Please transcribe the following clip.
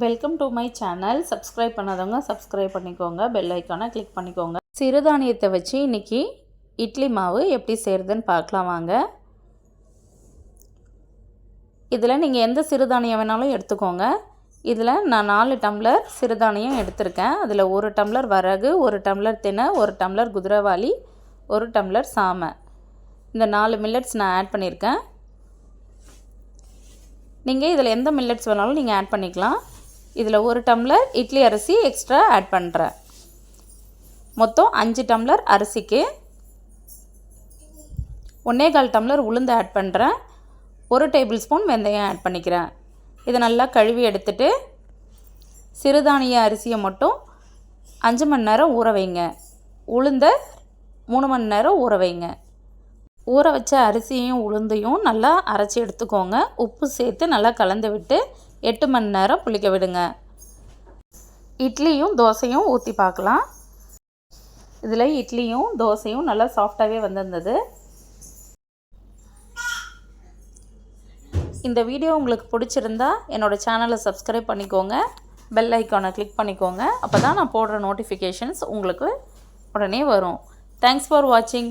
Welcome to my channel subscribe பண்ணாதவங்க subscribe பண்ணிக்கோங்க. Bell ஐக்கானை கிளிக் பண்ணிக்கோங்க. சிறுதானியத்தை வச்சு இன்றைக்கி இட்லி மாவு எப்படி செய்கிறதுன்னு பார்க்கலாம் வாங்க. இதில் நீங்கள் எந்த சிறுதானியம் வேணாலும் எடுத்துக்கோங்க. இதில் நான் நாலு டம்ளர் சிறுதானியம் எடுத்திருக்கேன். அதில் ஒரு டம்ளர் வரகு ஒரு டம்ளர் தினை ஒரு டம்ளர் குதிரவாளி ஒரு டம்ளர் சாமை. இந்த நாலு மில்லட்ஸ் நான் ஆட் பண்ணியிருக்கேன் நீங்கள் இதில் எந்த மில்லட்ஸ் வேணாலும் நீங்கள் ஆட் பண்ணிக்கலாம். இதில் ஒரு டம்ளர் இட்லி அரிசி எக்ஸ்ட்ரா ஆட் பண்ணுறேன் மொத்தம் அஞ்சு டம்ளர் அரிசிக்கு ஒன்றே கால் டம்ளர் உளுந்து ஆட் பண்ணுறேன் ஒரு டேபிள் ஸ்பூன் வெந்தயம் ஆட் பண்ணிக்கிறேன். இதை நல்லா கழுவி எடுத்துட்டு சிறுதானிய அரிசியை மட்டும் அஞ்சு மணி நேரம் ஊற வைங்க. உளுந்த மூணு மணி நேரம் ஊற வைங்க. ஊற வச்ச அரிசியும் உளுந்தையும் நல்லா அரைச்சி எடுத்துக்கோங்க. உப்பு சேர்த்து நல்லா கலந்து விட்டு எட்டு மணி நேரம் புளிக்க விடுங்க. இட்லியும் தோசையும் ஊற்றி பார்க்கலாம் இதில் இட்லியும் தோசையும் நல்லா சாஃப்டாகவே வந்திருந்தது. இந்த வீடியோ உங்களுக்கு பிடிச்சிருந்தா என்னோடய சேனலை சப்ஸ்கிரைப் பண்ணிக்கோங்க. பெல் ஐக்கானை கிளிக் பண்ணிக்கோங்க. அப்போ தான் நான் போடுற நோட்டிஃபிகேஷன்ஸ் உங்களுக்கு உடனே வரும். தேங்க்ஸ் ஃபார் வாட்சிங்